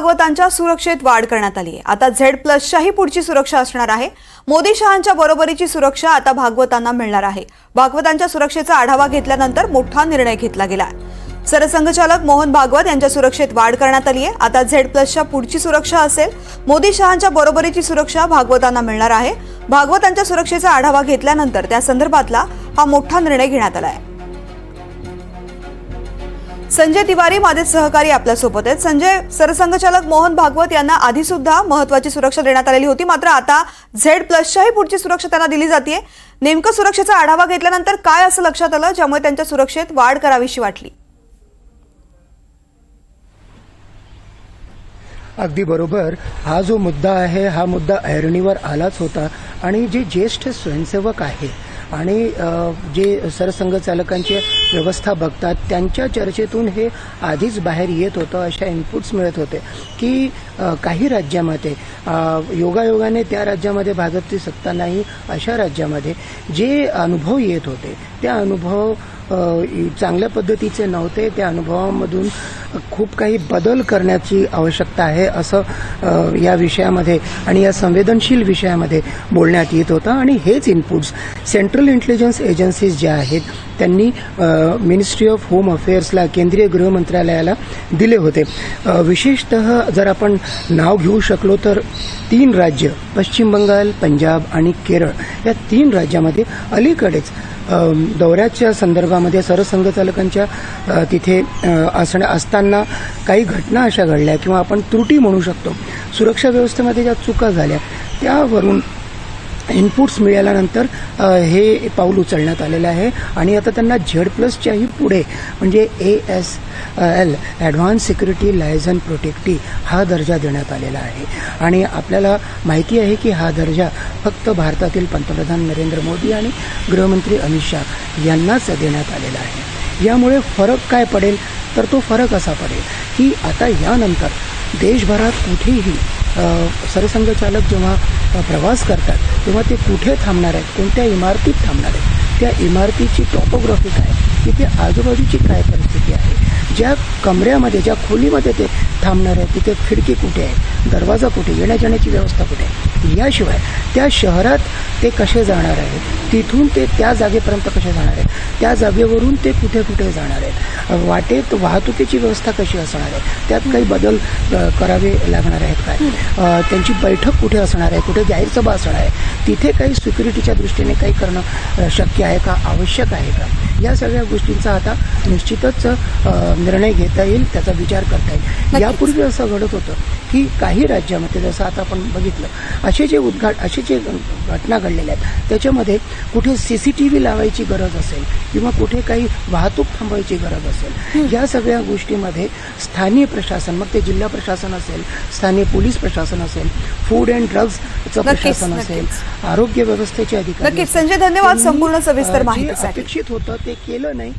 भागवतांच्या सुरक्षेत वाढ करण्यात आली आहे. आता झेड प्लसच्याही पुढची सुरक्षा असणार आहे. मोदी शहांच्या बरोबरीची सुरक्षा आता भागवतांना मिळणार आहे. भागवतांच्या सुरक्षेचा आढावा घेतल्यानंतर मोठा निर्णय घेतला गेला आहे. सरसंघचालक मोहन भागवत यांच्या सुरक्षेत वाढ करण्यात आली आहे. आता झेड प्लसच्या पुढची सुरक्षा असेल मोदी शहांच्या बरोबरीची सुरक्षा भागवतांना मिळणार आहे. भागवतांच्या सुरक्षेचा आढावा घेतल्यानंतर त्या संदर्भातला हा मोठा निर्णय घेण्यात आला आहे. संजय तिवारी माझे सहकारी आपल्यासोबत आहेत. संजय सरसंघचालक मोहन भागवत यांना आधी सुद्धा महत्वाची सुरक्षा देण्यात आलेली होती. मात्र आता झेड प्लसच्याही पुढची सुरक्षा त्यांना दिली जाते नेमकं सुरक्षेचा आढावा घेतल्यानंतर काय असं लक्षात आलं? ज्यामुळे त्यांच्या सुरक्षेत वाढ करावीशी वाटली. अगदी बरोबर. हा जो मुद्दा आहे हा मुद्दा ऐरणीवर आलाच होता. आणि जे ज्येष्ठ स्वयंसेवक आहे आणि जे सरसंघचालकांची व्यवस्था बघतात त्यांच्या चर्चेतून हे आधीच बाहेर येत होतं अशा इनपुट्स मिळत होते. की काही राज्यामध्ये योगायोगाने त्या राज्यामध्ये भाजपची सत्ता नाही अशा राज्यामध्ये जे अनुभव येत होते त्या अनुभव चांगल्या पद्धतीचे नव्हते. त्या अनुभवामधून खूप काही बदल करण्याची आवश्यकता आहे असं या विषयामध्ये आणि या संवेदनशील विषयामध्ये बोलण्यात येत होतं. आणि हेच इनपुट्स सेंट्रल इंटेलिजन्स एजन्सीज ज्या आहेत त्यांनी मिनिस्ट्री ऑफ होम अफेअर्सला केंद्रीय गृह मंत्रालयाला दिले होते. विशेषत विशेषतः जर आपण नाव घेऊ शकलो तर तीन राज्य पश्चिम बंगाल पंजाब आणि केरळ या तीन राज्यामध्ये अलीकडेच दौऱ्याच्या संदर्भामध्ये सरसंघचालकांच्या तिथे अ, असताना काही घटना अशा घडल्या किंवा आपण त्रुटी म्हणू शकतो. सुरक्षा व्यवस्थेमध्ये ज्या चुका झाल्या त्यावरून इनपुट्स मिळाल्यानंतर हे पाऊल उचलण्यात आलेलं आहे. आणि आता त्यांना झेड प्लसच्याही पुढे म्हणजे A S L advance security liaison protectee हा दर्जा देण्यात आलेला आहे. आणि आपल्याला माहिती आहे की हा दर्जा फक्त भारतातील पंतप्रधान नरेंद्र मोदी आणि गृहमंत्री अमित शाह यांनाच देण्यात आलेला आहे. यामुळे फरक काय पडेल? तर तो फरक असा पडेल की आता यानंतर देशभरात कुठेही सरसंघचालक जेव्हा प्रवास करतात तेव्हा ते कुठे थांबणार आहेत? कोणत्या इमारतीत थांबणार आहेत? त्या इमारतीची टॉपोग्राफी काय तिथे आजूबाजूची काय परिस्थिती आहे? ज्या कमऱ्यामध्ये ज्या खोलीमध्ये ते थांबणार आहेत तिथे खिडकी कुठे आहे? दरवाजा कुठे? येण्या जाण्याची व्यवस्था कुठे आहे? याशिवाय त्या शहरात ते कसे जाणार आहेत? तिथून ते त्या जागेपर्यंत कसे जाणार आहेत? त्या जागेवरून ते कुठे कुठे जाणार आहेत? वाटेत वाहतुकीची व्यवस्था कशी असणार आहे? त्यात काही बदल करावे लागणार आहेत काय? त्यांची बैठक कुठे असणार आहे? कुठे जाहीर सभा असणार आहे? तिथे काही सिक्युरिटीच्या दृष्टीने काही करणं शक्य आहे का? आवश्यक आहे का? या सगळ्या गोष्टींचा आता निश्चितच निर्णय घेता येईल त्याचा विचार करता येईल. यापूर्वी असं घडत होतं की काही राज्यामध्ये जसं आता आपण बघितलं असे जे उद्घाट असे जे घटना घडलेल्या आहेत त्याच्यामध्ये कुठे सी सी टी व्ही लावायची गरज असेल किंवा कुठे काही वाहतूक थांबवायची गरज असेल या सगळ्या गोष्टीमध्ये स्थानिक प्रशासन मग ते जिल्हा प्रशासन असेल स्थानिक पोलीस प्रशासन असेल फूड अँड ड्रग्जचं नक्कीच, प्रशासन असेल. आरोग्य व्यवस्थेचे अधिकारी. संजय, धन्यवाद संपूर्ण सविस्तर. अपेक्षित होतं ते केलं नाही